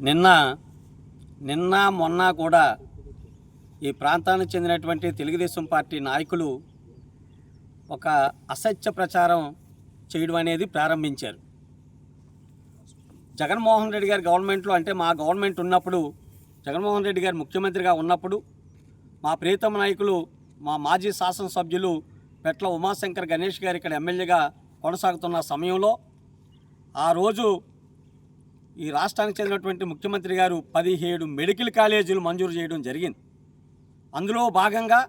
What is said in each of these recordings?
నిన్న నిన్న మొన్న కూడా ఈ ప్రాంతానికి చెందినటువంటి తెలుగుదేశం పార్టీ నాయకులు ఒక అసత్య ప్రచారం చేయడం అనేది ప్రారంభించారు. జగన్మోహన్ రెడ్డి గారి గవర్నమెంట్లో అంటే మా గవర్నమెంట్ ఉన్నప్పుడు జగన్మోహన్ రెడ్డి గారు ముఖ్యమంత్రిగా ఉన్నప్పుడు మా ప్రియతమ నాయకులు మా మాజీ శాసనసభ్యులు పెట్ల ఉమాశంకర్ గణేష్ గారు ఇక్కడ ఎమ్మెల్యేగా కొనసాగుతున్న సమయంలో ఆ రోజు ఈ రాష్ట్రానికి చెందినటువంటి ముఖ్యమంత్రి గారు పదిహేడు మెడికల్ కాలేజీలు మంజూరు చేయడం జరిగింది. అందులో భాగంగా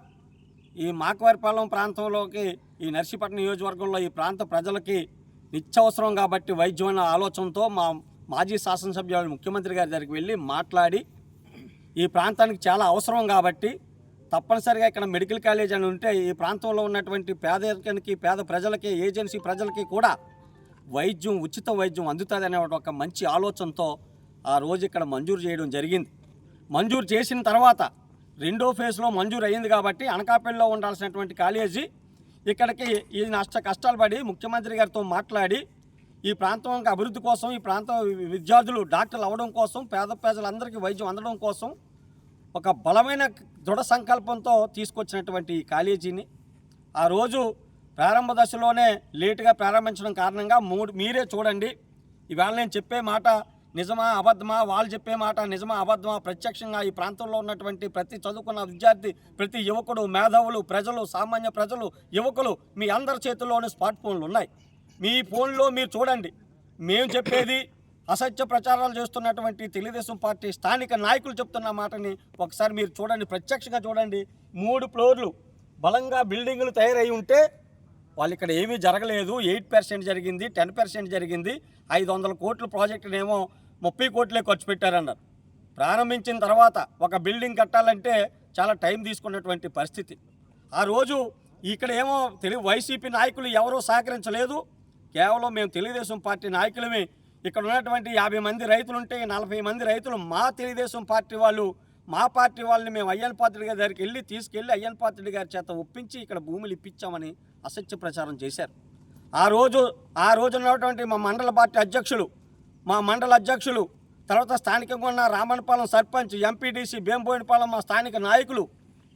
ఈ మాకవారిపాలెం ప్రాంతంలోకి ఈ నర్సీపట్నం నియోజకవర్గంలో ఈ ప్రాంత ప్రజలకి నిత్యవసరం కాబట్టి వైద్యం ఆలోచనతో మా మాజీ శాసనసభ్యులు ముఖ్యమంత్రి గారి దగ్గరికి వెళ్ళి మాట్లాడి ఈ ప్రాంతానికి చాలా అవసరం కాబట్టి తప్పనిసరిగా ఇక్కడ మెడికల్ కాలేజ్ అని ఉంటే ఈ ప్రాంతంలో ఉన్నటువంటి పేదరికానికి పేద ప్రజలకి ఏజెన్సీ ప్రజలకి కూడా వైద్యం ఉచిత వైద్యం అందుతుంది అనే ఒక మంచి ఆలోచనతో ఆ రోజు ఇక్కడ మంజూరు చేయడం జరిగింది. మంజూరు చేసిన తర్వాత రెండో ఫేజ్లో మంజూరు అయ్యింది కాబట్టి అనకాపల్లిలో ఉండాల్సినటువంటి కాలేజీ ఇక్కడికి ఈ నష్ట కష్టాలు పడి ముఖ్యమంత్రి గారితో మాట్లాడి ఈ ప్రాంతం అభివృద్ధి కోసం ఈ ప్రాంతం విద్యార్థులు డాక్టర్లు అవ్వడం కోసం పేద ప్రజలందరికీ వైద్యం అందడం కోసం ఒక బలమైన దృఢ సంకల్పంతో తీసుకొచ్చినటువంటి ఈ కాలేజీని. ఆ రోజు ప్రారంభ దశలోనే లేటుగా ప్రారంభించడం కారణంగా మూడు మీరే చూడండి. ఇవాళ నేను చెప్పే మాట నిజమా అబద్ధమా? వాళ్ళు చెప్పే మాట నిజమా అబద్ధమా? ప్రత్యక్షంగా ఈ ప్రాంతంలో ఉన్నటువంటి ప్రతి చదువుకున్న విద్యార్థి ప్రతి యువకుడు మేధావులు ప్రజలు సామాన్య ప్రజలు యువకులు మీ అందరి చేతుల్లోనే స్మార్ట్ ఫోన్లు ఉన్నాయి. మీ ఫోన్లో మీరు చూడండి. మేము చెప్పేది అసత్య ప్రచారాలు చేస్తున్నటువంటి తెలుగుదేశం పార్టీ స్థానిక నాయకులు చెప్తున్న మాటని ఒకసారి మీరు చూడండి. ప్రత్యక్షంగా చూడండి. మూడు ఫ్లోర్లు బలంగా బిల్డింగులు తయారై ఉంటే వాళ్ళు ఇక్కడ ఏమీ జరగలేదు. ఎయిట్ పర్సెంట్ జరిగింది టెన్ పర్సెంట్ జరిగింది. ఐదు వందల కోట్ల ప్రాజెక్టునేమో ముప్పై కోట్లే ఖర్చు పెట్టారన్నారు. ప్రారంభించిన తర్వాత ఒక బిల్డింగ్ కట్టాలంటే చాలా టైం తీసుకున్నటువంటి పరిస్థితి. ఆ రోజు ఇక్కడ ఏమో తెలుగు వైసీపీ నాయకులు ఎవరూ సహకరించలేదు. కేవలం మేము తెలుగుదేశం పార్టీ నాయకులమే. ఇక్కడ ఉన్నటువంటి యాభై మంది రైతులు ఉంటే నలభై మంది రైతులు మా తెలుగుదేశం పార్టీ వాళ్ళు మా పార్టీ వాళ్ళని మేము అయ్యన్ పాత్రుడి గారి దగ్గరికి వెళ్ళి తీసుకెళ్ళి అయ్యన్ పాత్రుడి గారి చేత ఒప్పించి ఇక్కడ భూములు ఇప్పించామని అసత్య ప్రచారం చేశారు. ఆ రోజు ఆ రోజు ఉన్నటువంటి మా మండల పార్టీ అధ్యక్షులు మా మండల అధ్యక్షులు తర్వాత స్థానికంగా ఉన్న రామన్పాలెం సర్పంచ్ ఎంపీటీసీ భీంబోయినపాలెం మా స్థానిక నాయకులు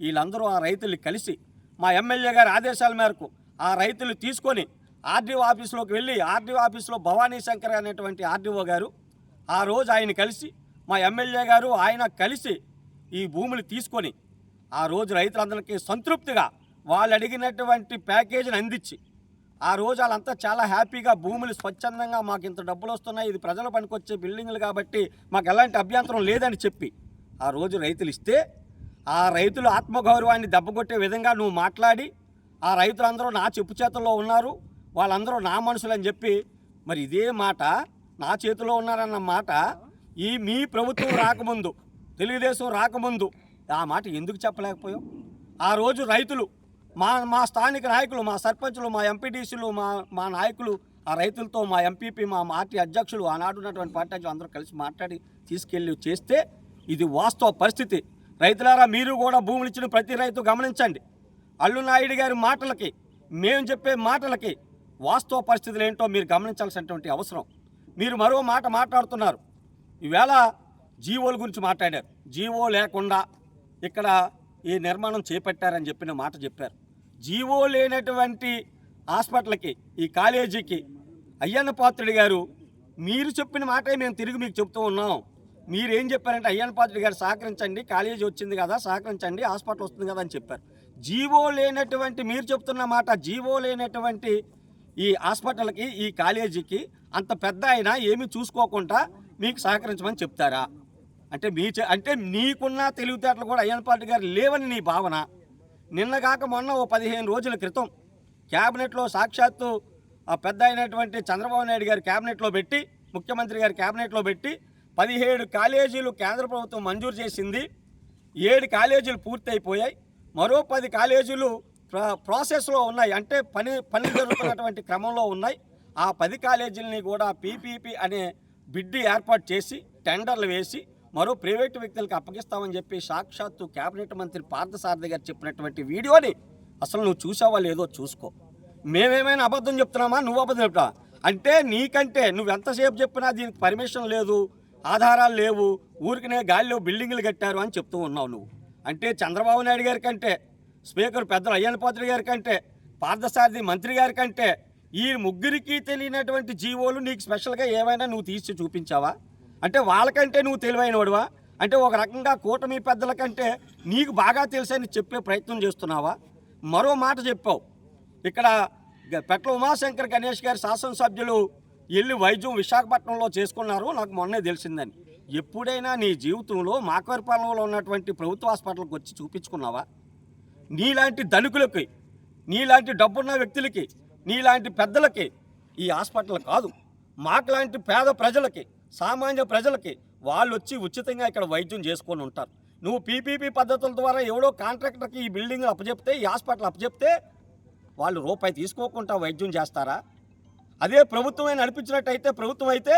వీళ్ళందరూ ఆ రైతులు కలిసి మా ఎమ్మెల్యే గారి ఆదేశాల మేరకు ఆ రైతులు తీసుకొని ఆర్డీఓ ఆఫీస్లోకి వెళ్ళి ఆర్డీఓ ఆఫీస్లో భవానీ శంకర్ అనేటువంటి ఆర్డీఓ గారు ఆ రోజు ఆయన కలిసి మా ఎమ్మెల్యే గారు ఆయన కలిసి ఈ భూములు తీసుకొని ఆ రోజు రైతులందరికీ సంతృప్తిగా వాళ్ళు అడిగినటువంటి ప్యాకేజీని అందించి ఆ రోజు వాళ్ళంతా చాలా హ్యాపీగా భూములు స్వచ్ఛందంగా మాకు ఇంత డబ్బులు వస్తున్నాయి ఇది ప్రజల పనికొచ్చే బిల్డింగ్లు కాబట్టి మాకు ఎలాంటి అభ్యంతరం లేదని చెప్పి ఆ రోజు రైతులు ఇస్తే ఆ రైతులు ఆత్మగౌరవాన్ని దెబ్బకొట్టే విధంగా నువ్వు మాట్లాడి ఆ రైతులందరూ నా చెప్పు చేతుల్లో ఉన్నారు వాళ్ళందరూ నా మనుషులని చెప్పి మరి ఇదే మాట నా చేతిలో ఉన్నారన్న మాట ఈ మీ ప్రభుత్వం రాకముందు తెలుగుదేశం రాకముందు ఆ మాట ఎందుకు చెప్పలేకపోయావు? ఆ రోజు రైతులు మా మా స్థానిక నాయకులు మా సర్పంచులు మా ఎంపీటీసీలు మా మా నాయకులు ఆ రైతులతో మా ఎంపీపీ మా పార్టీ అధ్యక్షులు ఆనాడు ఉన్నటువంటి పార్టీ అధ్యక్షులు అందరూ కలిసి మాట్లాడి తీసుకెళ్ళి చేస్తే ఇది వాస్తవ పరిస్థితి. రైతులారా మీరు కూడా భూములు ఇచ్చిన ప్రతి రైతు గమనించండి. అల్లు నాయుడు గారి మాటలకి మేము చెప్పే మాటలకి వాస్తవ పరిస్థితులు ఏంటో మీరు గమనించాల్సినటువంటి అవసరం. మీరు మరో మాట మాట్లాడుతున్నారు. ఈవేళ జీవోల గురించి మాట్లాడారు. జీవో లేకుండా ఇక్కడ ఈ నిర్మాణం చేపట్టారని చెప్పిన మాట చెప్పారు. జీవో లేనటువంటి హాస్పిటల్కి ఈ కాలేజీకి అయ్యన్న పాత్రుడి గారు మీరు చెప్పిన మాటే మేము తిరిగి మీకు చెప్తూ ఉన్నాం. మీరేం చెప్పారంటే అయ్యన్న పాత్రుడి గారు సహకరించండి కాలేజీ వచ్చింది కదా సహకరించండి హాస్పిటల్ వస్తుంది కదా అని చెప్పారు. జీవో లేనటువంటి మీరు చెప్తున్న మాట జీవో లేనటువంటి ఈ హాస్పిటల్కి ఈ కాలేజీకి అంత పెద్ద అయినా ఏమీ చూసుకోకుండా మీకు సహకరించమని చెప్తారా? అంటే మీ అంటే నీకున్న తెలివితేటలు కూడా అయ్యన్న పార్టీ గారు లేవని నీ భావన. నిన్న కాక మొన్న ఓ పదిహేను రోజుల క్రితం క్యాబినెట్లో సాక్షాత్తు ఆ పెద్ద అయినటువంటి చంద్రబాబు నాయుడు గారి క్యాబినెట్లో పెట్టి ముఖ్యమంత్రి గారి క్యాబినెట్లో పెట్టి పదిహేడు కాలేజీలు కేంద్ర ప్రభుత్వం మంజూరు చేసింది. ఏడు కాలేజీలు పూర్తయిపోయాయి. మరో పది కాలేజీలు ప్రాసెస్లో ఉన్నాయి. అంటే పని పని జరుగుతున్నటువంటి క్రమంలో ఉన్నాయి. ఆ పది కాలేజీలని కూడా పీపీపీ అనే బిడ్డి ఏర్పాటు చేసి టెండర్లు వేసి మరో ప్రైవేటు వ్యక్తులకు అప్పగిస్తామని చెప్పి సాక్షాత్తు కేబినెట్ మంత్రి పార్థసారథి గారు చెప్పినటువంటి వీడియోని అసలు నువ్వు చూసావా లేదో చూసుకో. మేమేమైనా అబద్ధం చెప్తున్నామా? నువ్వు అబద్ధం చెప్తావా? అంటే నీకంటే నువ్వు ఎంతసేపు చెప్పినా దీనికి పర్మిషన్ లేదు ఆధారాలు లేవు ఊరికినే గాలిలో బిల్డింగులు కట్టారు అని చెప్తూ ఉన్నావు నువ్వు. అంటే చంద్రబాబు నాయుడు గారి కంటే స్పీకర్ పెద్దలు అయ్యన్న గారి కంటే పార్థసారథి మంత్రి గారి కంటే ఈ ముగ్గురికి తెలియనటువంటి జీవోలు నీకు స్పెషల్గా ఏమైనా నువ్వు తీసి చూపించావా? అంటే వాళ్ళకంటే నువ్వు తెలివైనవాడువా? అంటే ఒక రకంగా కూటమి పెద్దల కంటే నీకు బాగా తెలుసని చెప్పే ప్రయత్నం చేస్తున్నావా? మరో మాట చెప్పావు. ఇక్కడ గ- పెట్ల ఉమాశంకర్ గణేష్ గారి శాసనసభ్యులు వెళ్ళి వైద్యం విశాఖపట్నంలో చేసుకున్నారు. నాకు మొన్నే తెలిసిందని. ఎప్పుడైనా నీ జీవితంలో మాకవరపాలెంలో ఉన్నటువంటి ప్రభుత్వ హాస్పిటల్కి వచ్చి చూపించుకున్నావా? నీలాంటి ధనికులకి నీలాంటి డబ్బున్న వ్యక్తులకి నీలాంటి పెద్దలకి ఈ హాస్పిటల్ కాదు. మాకు లాంటి పేద ప్రజలకి సామాన్య ప్రజలకి వాళ్ళు వచ్చి ఉచితంగా ఇక్కడ వైద్యం చేసుకొని ఉంటారు. నువ్వు పీపీపీ పద్ధతుల ద్వారా ఎవడో కాంట్రాక్టర్కి ఈ బిల్డింగ్ అప్పచెప్తే ఈ హాస్పిటల్ అప్పచెప్తే వాళ్ళు రూపాయి తీసుకోకుండా వైద్యం చేస్తారా? అదే ప్రభుత్వమే నడిపించినట్టయితే ప్రభుత్వం అయితే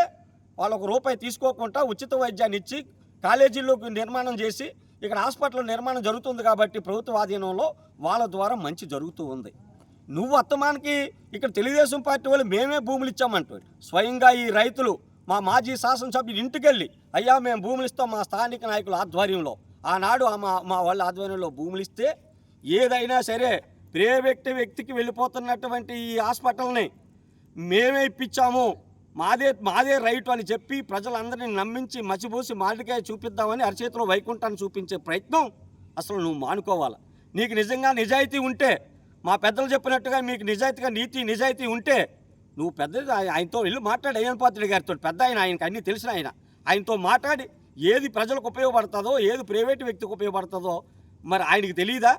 వాళ్ళు ఒక రూపాయి తీసుకోకుండా ఉచిత వైద్యాన్ని ఇచ్చి కాలేజీల్లోకి నిర్మాణం చేసి ఇక్కడ హాస్పిటల్ నిర్మాణం జరుగుతుంది కాబట్టి ప్రభుత్వ ఆధీనంలో వాళ్ళ ద్వారా మంచి జరుగుతూ ఉంది. నువ్వు అత్తమానికి ఇక్కడ తెలుగుదేశం పార్టీ వాళ్ళు మేమే భూములు ఇచ్చామంటాడు స్వయంగా ఈ రైతులు మా మాజీ శాసనసభ్యులు ఇంటికెళ్ళి అయ్యా మేము భూములు ఇస్తాం మా స్థానిక నాయకుల ఆధ్వర్యంలో. ఆనాడు ఆ మా మా వాళ్ళ ఆధ్వర్యంలో భూములు ఇస్తే ఏదైనా సరే ప్రైవేట్ వ్యక్తికి వెళ్ళిపోతున్నటువంటి ఈ హాస్పిటల్ని మేమే ఇప్పించాము. మాదే మాదే రైట్ అని చెప్పి ప్రజలందరినీ నమ్మించి మసిబూసి మామిడికాయ చూపిద్దామని అరచేతిలో వైకుంఠాన్ని చూపించే ప్రయత్నం అసలు నువ్వు మానుకోవాలి? నీకు నిజంగా నిజాయితీ ఉంటే మా పెద్దలు చెప్పినట్టుగా మీకు నిజాయితీగా నీతి నిజాయితీ ఉంటే నువ్వు పెద్ద ఆయనతో వెళ్ళి మాట్లాడి అయ్యన్ పాత్రుడి గారితో. పెద్ద ఆయన ఆయనకు అన్నీ తెలిసిన ఆయన. ఆయనతో మాట్లాడి ఏది ప్రజలకు ఉపయోగపడుతుందో ఏది ప్రైవేటు వ్యక్తికి ఉపయోగపడుతుందో మరి ఆయనకి తెలియదా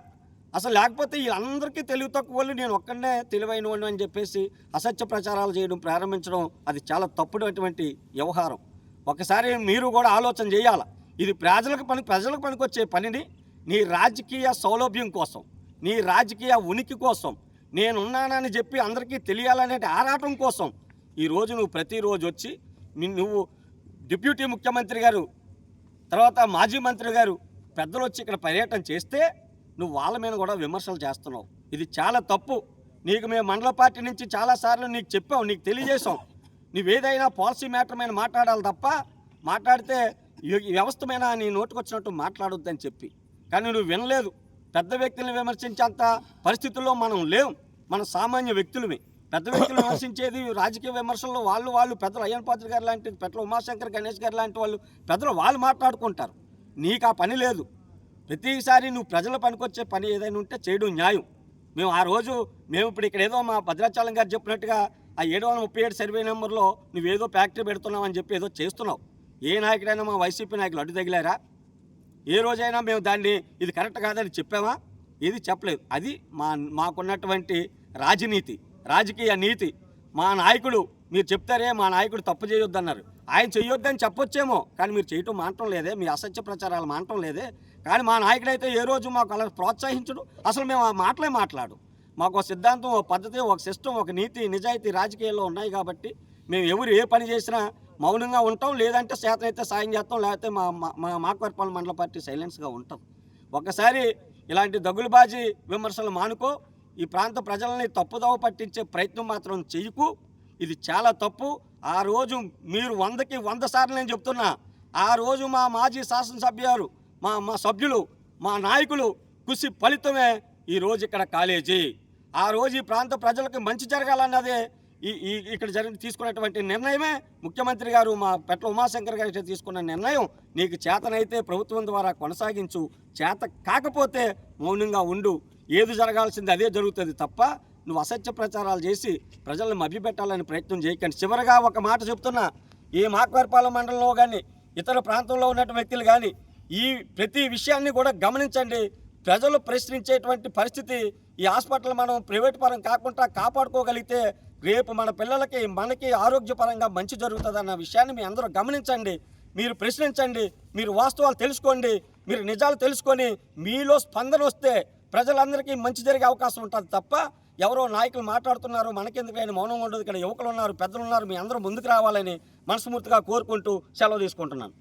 అసలు లేకపోతే వీళ్ళందరికీ తెలివి తక్కువ నేను ఒక్కడనే తెలివైన వాడిని అని చెప్పేసి అసత్య ప్రచారాలు చేయడం ప్రారంభించడం అది చాలా తప్పుడటువంటి వ్యవహారం. ఒకసారి మీరు కూడా ఆలోచన చేయాలి? ఇది ప్రజలకు పని ప్రజలకు పనికొచ్చే పనిని నీ రాజకీయ సౌలభ్యం కోసం నీ రాజకీయ ఉనికి కోసం నేనున్నానని చెప్పి అందరికీ తెలియాలనే ఆరాటం కోసం ఈరోజు నువ్వు ప్రతిరోజు వచ్చి నువ్వు డిప్యూటీ ముఖ్యమంత్రి గారు తర్వాత మాజీ మంత్రి గారు పెద్దలు వచ్చి ఇక్కడ పర్యటన చేస్తే నువ్వు వాళ్ళ మీద కూడా విమర్శలు చేస్తున్నావు. ఇది చాలా తప్పు. నీకు మేము మండల పార్టీ నుంచి చాలాసార్లు నీకు చెప్పాం నీకు తెలియజేశాం. నువ్వేదైనా పాలసీ మ్యాటర్ మీద మాట్లాడాలి తప్ప మాట్లాడితే ఈ నీ నోటుకొచ్చినట్టు మాట్లాడొద్దని చెప్పి. కానీ నువ్వు వినలేదు. పెద్ద వ్యక్తులను విమర్శించేంత పరిస్థితుల్లో మనం లేం. మన సామాన్య వ్యక్తులమే. పెద్ద వ్యక్తులు విమర్శించేది రాజకీయ విమర్శల్లో వాళ్ళు వాళ్ళు పెద్దలు అయ్యన్ పాత్ర గారు లాంటి పెద్దలు ఉమాశంకర్ గణేష్ గారు లాంటి వాళ్ళు పెద్దలు వాళ్ళు మాట్లాడుకుంటారు. నీకు ఆ పని లేదు. ప్రతిసారి నువ్వు ప్రజల పనికొచ్చే పని ఏదైనా ఉంటే చేయడం న్యాయం. మేము ఆ రోజు మేము ఇప్పుడు ఇక్కడ ఏదో మా భద్రాచలం గారు చెప్పినట్టుగా ఆ ఏడు వందల ముప్పై ఏడు సర్వే నెంబర్లో నువ్వేదో ఫ్యాక్టరీ పెడుతున్నావు అని చెప్పి ఏదో చేస్తున్నావు. ఏ నాయకుడైనా మా వైసీపీ నాయకులు అడ్డు తగిలారా ఏ రోజైనా మేము దాన్ని ఇది కరెక్ట్ కాదని చెప్పామా? ఇది చెప్పలేదు. అది మా మాకున్నటువంటి రాజనీతి రాజకీయ నీతి. మా నాయకుడు మీరు చెప్తారే మా నాయకుడు తప్పు చేయొద్దన్నారు. ఆయన చేయొద్దని చెప్పొచ్చేమో కానీ మీరు చేయటం మానటం లేదే మీ అసత్య ప్రచారాలు మానటం లేదే. కానీ మా నాయకుడైతే ఏ రోజు మాకు అలా ప్రోత్సహించడు? అసలు మేము ఆ మాటలే మాట్లాడు. మాకు ఒక సిద్ధాంతం ఒక పద్ధతి ఒక సిస్టమ్ ఒక నీతి నిజాయితీ రాజకీయాల్లో ఉన్నాయి కాబట్టి మేము ఎవరు ఏ పని చేసినా మౌనంగా ఉంటాం లేదంటే చేతనైతే సాయం చేస్తాం లేకపోతే మా మా- మా మాకవర్పాల మండల పార్టీ సైలెన్స్గా ఉంటాం. ఒకసారి ఇలాంటి దగ్గులబాజీ విమర్శలు మానుకో ఈ ప్రాంత ప్రజలని తప్పుదోవ పట్టించే ప్రయత్నం మాత్రం చెయ్యకు. ఇది చాలా తప్పు. ఆ రోజు మీరు వందకి వంద సార్లు నేను చెప్తున్నా ఆ రోజు మా మాజీ శాసనసభ్యులు మా మా సభ్యులు మా నాయకులు కృషి ఫలితమే ఈ రోజు ఇక్కడ కాలేజీ. ఆ రోజు ఈ ప్రాంత ప్రజలకు మంచి జరగాలన్నదే ఈ ఈ ఇక్కడ జరిగిన తీసుకున్నటువంటి నిర్ణయమే. ముఖ్యమంత్రి గారు మా పెట్ల ఉమాశంకర్ గారు తీసుకున్న నిర్ణయం. నీకు చేతనైతే ప్రభుత్వం ద్వారా కొనసాగించు. చేత కాకపోతే మౌనంగా ఉండు. ఏది జరగాల్సింది అదే జరుగుతుంది తప్ప నువ్వు అసత్య ప్రచారాలు చేసి ప్రజలను మభ్యపెట్టాలని ప్రయత్నం చేయకండి. చివరగా ఒక మాట చెప్తున్నా. ఈ మాకవర్పాలెం మండలంలో కానీ ఇతర ప్రాంతంలో ఉన్నటువంటి వ్యక్తులు కానీ ఈ ప్రతి విషయాన్ని కూడా గమనించండి. ప్రజలు ప్రశ్నించేటువంటి పరిస్థితి ఈ హాస్పిటల్ మనం ప్రైవేట్ పరం కాకుండా కాపాడుకోగలిగితే రేపు మన పిల్లలకి మనకి ఆరోగ్యపరంగా మంచి జరుగుతుందన్న విషయాన్ని మీ అందరూ గమనించండి. మీరు ప్రశ్నించండి మీరు వాస్తవాలు తెలుసుకోండి మీరు నిజాలు తెలుసుకొని మీలో స్పందన వస్తే ప్రజలందరికీ మంచి జరిగే అవకాశం ఉంటుంది తప్ప ఎవరో నాయకులు మాట్లాడుతున్నారు మనకెందుకైనా మౌనం ఉండదు ఇక్కడ యువకులు ఉన్నారు పెద్దలు ఉన్నారు మీ అందరూ ముందుకు రావాలని మనస్ఫూర్తిగా కోరుకుంటూ సెలవు తీసుకుంటున్నాను.